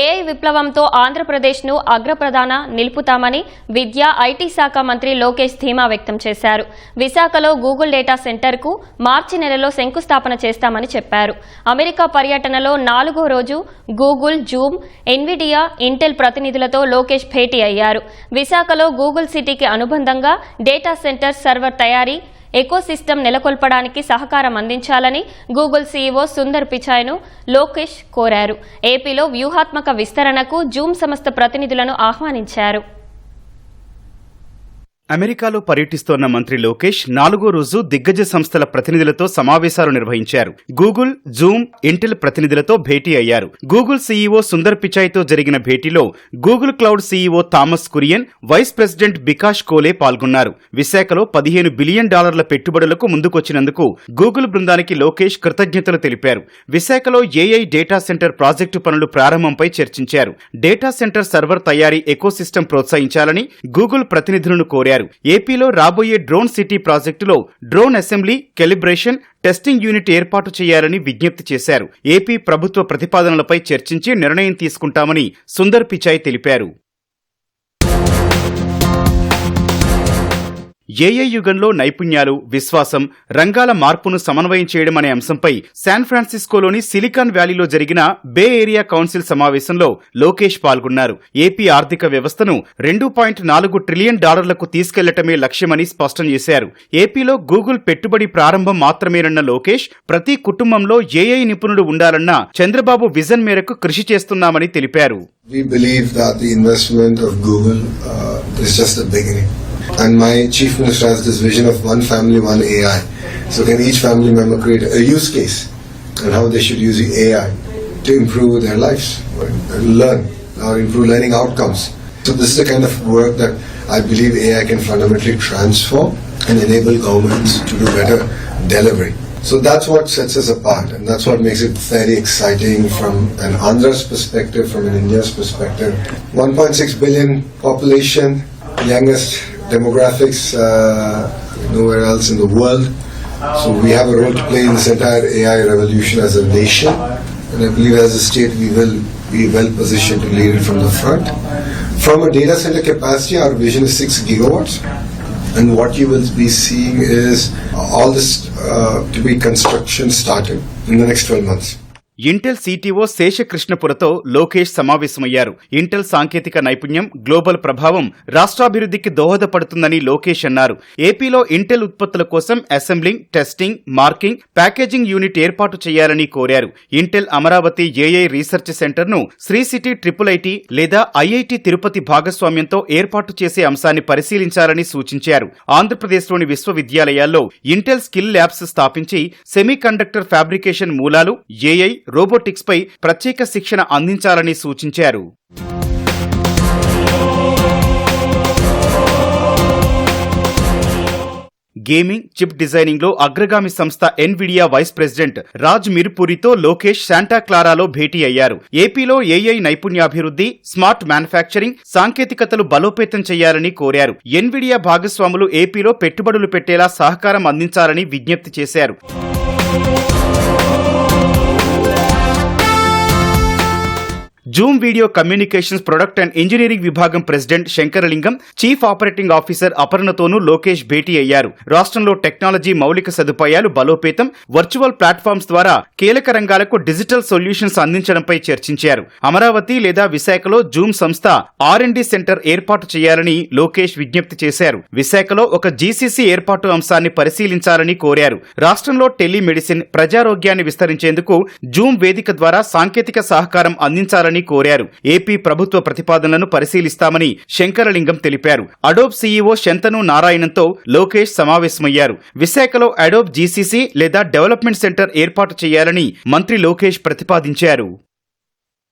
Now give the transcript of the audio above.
AI విప్లవంతో ఆంధ్రప్రదేశ్ను అగ్రప్రధాన నిలుపుతామని విద్యా ఐటీ శాఖ మంత్రి లోకేష్ ధీమా వ్యక్తం చేశారు. విశాఖలో గూగుల్ డేటా సెంటర్కు మార్చి నెలలో శంకుస్థాపన చేస్తామని చెప్పారు. అమెరికా పర్యటనలో నాలుగో రోజు గూగుల్ జూమ్ ఎన్విడియా ఇంటెల్ ప్రతినిధులతో లోకేష్ భేటీ అయ్యారు. విశాఖలో గూగుల్ సిటీకి అనుబంధంగా డేటా సెంటర్ సర్వర్ తయారీ ఎకోసిస్టమ్ నెలకొల్పడానికి సహకారం అందించాలని గూగుల్ సీఈఓ సుందర్ పిచాయ్ను లోకేష్ కోరారు. ఏపీలో వ్యూహాత్మక విస్తరణకు జూమ్ సంస్థ ప్రతినిధులను ఆహ్వానించారు. అమెరికాలో పర్యటిస్తోన్న మంత్రి లోకేష్ నాలుగో రోజు దిగ్గజ సంస్థల ప్రతినిధులతో సమావేశాలు నిర్వహించారు. గూగుల్ జూమ్ ఇంటెల్ ప్రతినిధులతో భేటీ అయ్యారు. గూగుల్ సీఈఓ సుందర్ పిచాయ్తో జరిగిన భేటీలో Google cloud CEO Thomas Kurian vice president Bikash Koley పాల్గొన్నారు. విశాఖలో పదిహేను బిలియన్ డాలర్ల పెట్టుబడులకు ముందుకొచ్చినందుకు గూగుల్ బృందానికి లోకేష్ కృతజ్ఞతలు తెలిపారు. విశాఖలో ఏఐ డేటా సెంటర్ ప్రాజెక్టు పనులు ప్రారంభంపై చర్చించారు. డేటా సెంటర్ సర్వర్ తయారీ ఎకోసిస్టమ్ ప్రోత్సహించాలని గూగుల్ ప్రతినిధులను కోరారు. ఏపీలో రాబోయే డ్రోన్ సిటీ ప్రాజెక్టులో drone assembly calibration testing unit ఏర్పాటు చేయాలని విజ్ఞప్తి చేశారు. ఏపీ ప్రభుత్వ ప్రతిపాదనలపై చర్చించి నిర్ణయం తీసుకుంటామని సుందర్ పిచాయ్ తెలిపారు. ఏఐ యుగంలో నైపుణ్యాలు విశ్వాసం రంగాల మార్పును సమన్వయం చేయడం అనే అంశంపై శాన్ ఫ్రాన్సిస్కోలోని సిలికాన్ వ్యాలీలో జరిగిన బే ఏరియా కౌన్సిల్ సమావేశంలో లోకేష్ పాల్గొన్నారు. ఏపీ ఆర్థిక వ్యవస్థను రెండు పాయింట్ నాలుగు ట్రిలియన్ డాలర్లకు తీసుకెళ్ళటమే లక్ష్యమని స్పష్టం చేశారు. ఏపీలో గూగుల్ పెట్టుబడి ప్రారంభం మాత్రమేనన్న లోకేష్ ప్రతి కుటుంబంలో ఏఐ నిపుణుడు ఉండాలన్న చంద్రబాబు విజన్ మేరకు కృషి చేస్తున్నామని తెలిపారు. We believe that the investment of Google uh, is just the beginning. And my chief minister has this vision of one family, one AI. So can each family member create a use case and how they should use the AI to improve their lives, or learn, or improve learning outcomes. So this is the kind of work that I believe AI can fundamentally transform and enable governments to do better delivery. So that's what sets us apart, and that's what makes it very exciting from an Andhra's perspective, from an India's perspective. 1.6 billion population, youngest demographics uh, nowhere else in the world. So we have a role to play in this entire AI revolution as a nation, and I believe as a state we will be well positioned to lead it from the front. From a data center capacity, our vision is 6 gigawatts. And what you will be seeing is all this uh, to be construction started in the next 12 months. Intel CTO శేషకృష్ణపురతో Lokesh సమావేశమయ్యారు. Intel సాంకేతిక నైపుణ్యం global ప్రభావం రాష్ట్రాభివృద్ధికి దోహదపడుతుందని లోకేష్ అన్నారు. ఏపీలో Intel ఉత్పత్తుల కోసం assembling testing marking packaging unit ఏర్పాటు చేయాలని కోరారు. ఇంటెల్ అమరావతి ఏఐ రీసెర్చ్ సెంటర్ను శ్రీ సిటీ ట్రిపుల్ ఐటీ లేదా ఐఐటి తిరుపతి భాగస్వామ్యంతో ఏర్పాటు చేసే అంశాన్ని పరిశీలించాలని సూచించారు. ఆంధ్రప్రదేశ్లోని విశ్వవిద్యాలయాల్లో ఇంటెల్ స్కిల్ ల్యాబ్స్ స్థాపించి సెమీ కండక్టర్ ఫ్యాబ్రికేషన్ మూలాలు ఏఐ రోబోటిక్స్పై ప్రత్యేక శిక్షణ అందించాలని సూచించారు. గేమింగ్ చిప్ డిజైనింగ్లో అగ్రగామి సంస్థ ఎన్విడియా వైస్ ప్రెసిడెంట్ రాజ్ మిర్పూరితో లోకేష్ శాంటా క్లారాలో భేటీ అయ్యారు. ఏపీలో ఏఐ నైపుణ్యాభివృద్ధి స్మార్ట్ మ్యానుఫ్యాక్చరింగ్ సాంకేతికతలు బలోపేతం చేయాలని కోరారు. ఎన్విడియా భాగస్వాములు ఏపీలో పెట్టుబడులు పెట్టేలా సహకారం అందించాలని విజ్ఞప్తి చేశారు. Zoom video communications product and engineering విభాగం president Shankaralingam chief operating officer అపర్ణతోనూ Lokesh భేటీ అయ్యారు. రాష్ట్రంలో టెక్నాలజీ మౌలిక సదుపాయాలు బలోపేతం వర్చువల్ ప్లాట్ఫామ్స్ ద్వారా కీలక రంగాలకు డిజిటల్ సొల్యూషన్స్ అందించడంపై చర్చించారు. అమరావతి లేదా విశాఖలో జూమ్ సంస్థ ఆర్ డి సెంటర్ ఏర్పాటు చేయాలని లోకేష్ విజ్ఞప్తి చేశారు. విశాఖలో ఒక జీసీసీ ఏర్పాటు అంశాన్ని పరిశీలించాలని కోరారు. రాష్ట్రంలో టెలిమెడిసిన్ ప్రజారోగ్యాన్ని విస్తరించేందుకు జూమ్ వేదిక ద్వారా సాంకేతిక సహకారం అందించాలని కోరారు. ఏపీ ప్రభుత్వ ప్రతిపాదనలను పరిశీలిస్తామని శంకరలింగం తెలిపారు. అడోబ్ సీఈఓ శంతను నారాయణంతో లోకేష్ సమావేశమయ్యారు. విశాఖలో అడోబ్ జీసీసీ లేదా డెవలప్మెంట్ సెంటర్ ఏర్పాటు చేయాలని మంత్రి లోకేష్ ప్రతిపాదించారు.